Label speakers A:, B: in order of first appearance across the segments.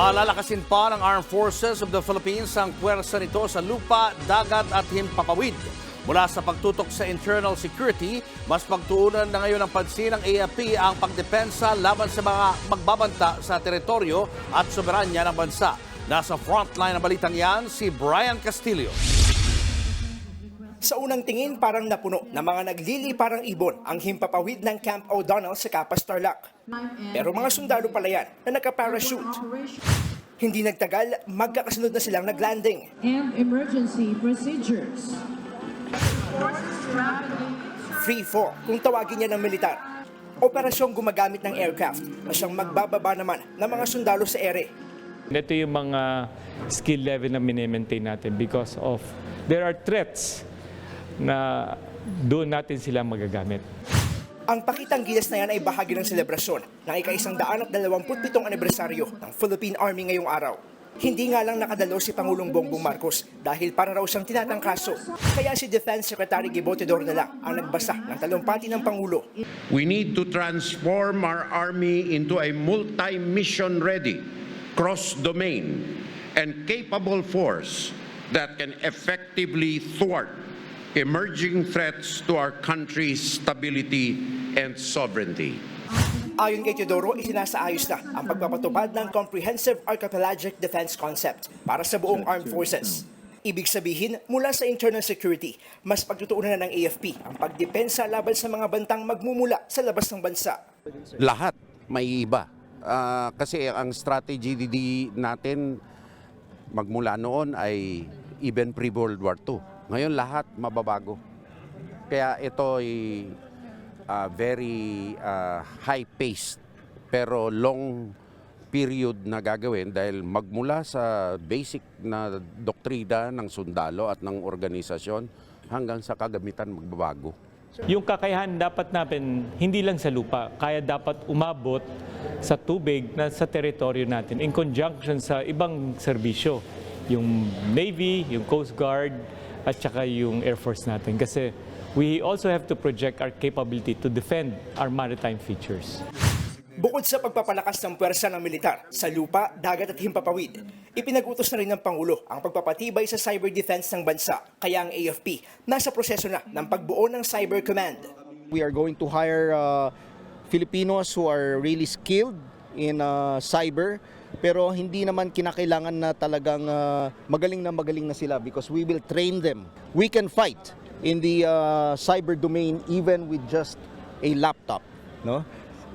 A: Palalakasin pa ng Armed Forces of the Philippines ang puwersa nito sa lupa, dagat at himpapawid. Mula sa pagtutok sa internal security, mas pagtuunan na ngayon ng pansin ng AFP ang pagdepensa laban sa mga magbabanta sa teritoryo at soberanya ng bansa. Nasa frontline ng balitang yan, si Brian Castillo.
B: Sa unang tingin, parang napuno ng mga naglili parang ibon ang himpapawid ng Camp O'Donnell sa Capas Tarlac. Pero mga sundalo pala yan na nagka-parachute. Hindi nagtagal, magkakasunod na silang naglanding.
C: and emergency procedures.
B: Free fall, kung tawagin niya ng militar. Operasyong gumagamit ng aircraft na siyang magbababa naman ng mga sundalo sa ere.
D: Ito yung mga skill level na minimaintain natin because of there are threats na doon natin sila magagamit.
B: Ang pakitang gilas na yan ay bahagi ng selebrasyon ng ika-isang daan at dalawamput pitong anibersaryo ng Philippine Army ngayong araw. Hindi nga lang nakadalo si Pangulong Bongbong Marcos dahil para raw siyang tinatangkaso. Kaya si Defense Secretary Gibotedor na lang ang nagbasa ng talumpati ng Pangulo.
E: We need to transform our army into a multi-mission ready, cross-domain, and capable force that can effectively thwart emerging threats to our country's stability and sovereignty.
B: Ayon kay Teodoro, isinasaayos na ang pagpapatupad ng Comprehensive Archipelagic Defense Concept para sa buong armed forces. Ibig sabihin, mula sa internal security, mas pagtutuunan na ng AFP ang pagdepensa laban sa mga bantang magmumula sa labas ng bansa.
F: lahat may iba. Ah, kasi ang strategy natin magmula noon ay even pre-World War II. Ngayon lahat mababago. Kaya ito ay ah, very ah, high-paced pero long period na gagawin dahil magmula sa basic na doktrina ng sundalo at ng organisasyon hanggang sa kagamitan magbabago.
D: Yung kakayahan dapat natin hindi lang sa lupa, kaya dapat umabot sa tubig na sa teritoryo natin in conjunction sa ibang serbisyo. Yung Navy, yung Coast Guard, at saka yung Air Force natin. Kasi we also have to project our capability to defend our maritime features.
B: Bukod sa pagpapalakas ng puwersa ng militar sa lupa, dagat at himpapawid, ipinag-utos na rin ng Pangulo ang pagpapatibay sa cyber defense ng bansa. Kaya ang AFP nasa proseso na ng pagbuo ng Cyber Command.
G: We are going to hire uh, Filipinos who are really skilled in uh, cyber pero hindi naman kinakailangan na talagang uh, magaling na magaling na sila because we will train them. We can fight in the uh, cyber domain even with just a laptop, no?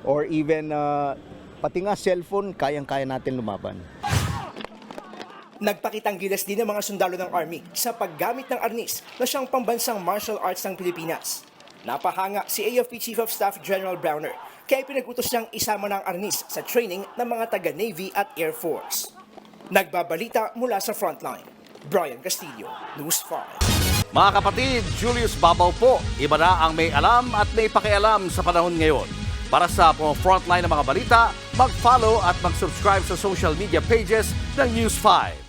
G: Or even uh, pati nga cellphone kayang-kaya natin lumaban.
B: Nagpakitang gilas din ng mga sundalo ng Army sa paggamit ng arnis na siyang pambansang martial arts ng Pilipinas. Napahanga si AFP Chief of Staff General Browner kaya pinag-utos niyang isama ng arnis sa training ng mga taga-Navy at Air Force. Nagbabalita mula sa frontline. Brian Castillo, News 5.
A: Mga kapatid, Julius Babaw po. Iba na ang may alam at may pakialam sa panahon ngayon. Para sa mga frontline ng mga balita, mag-follow at mag-subscribe sa social media pages ng News 5.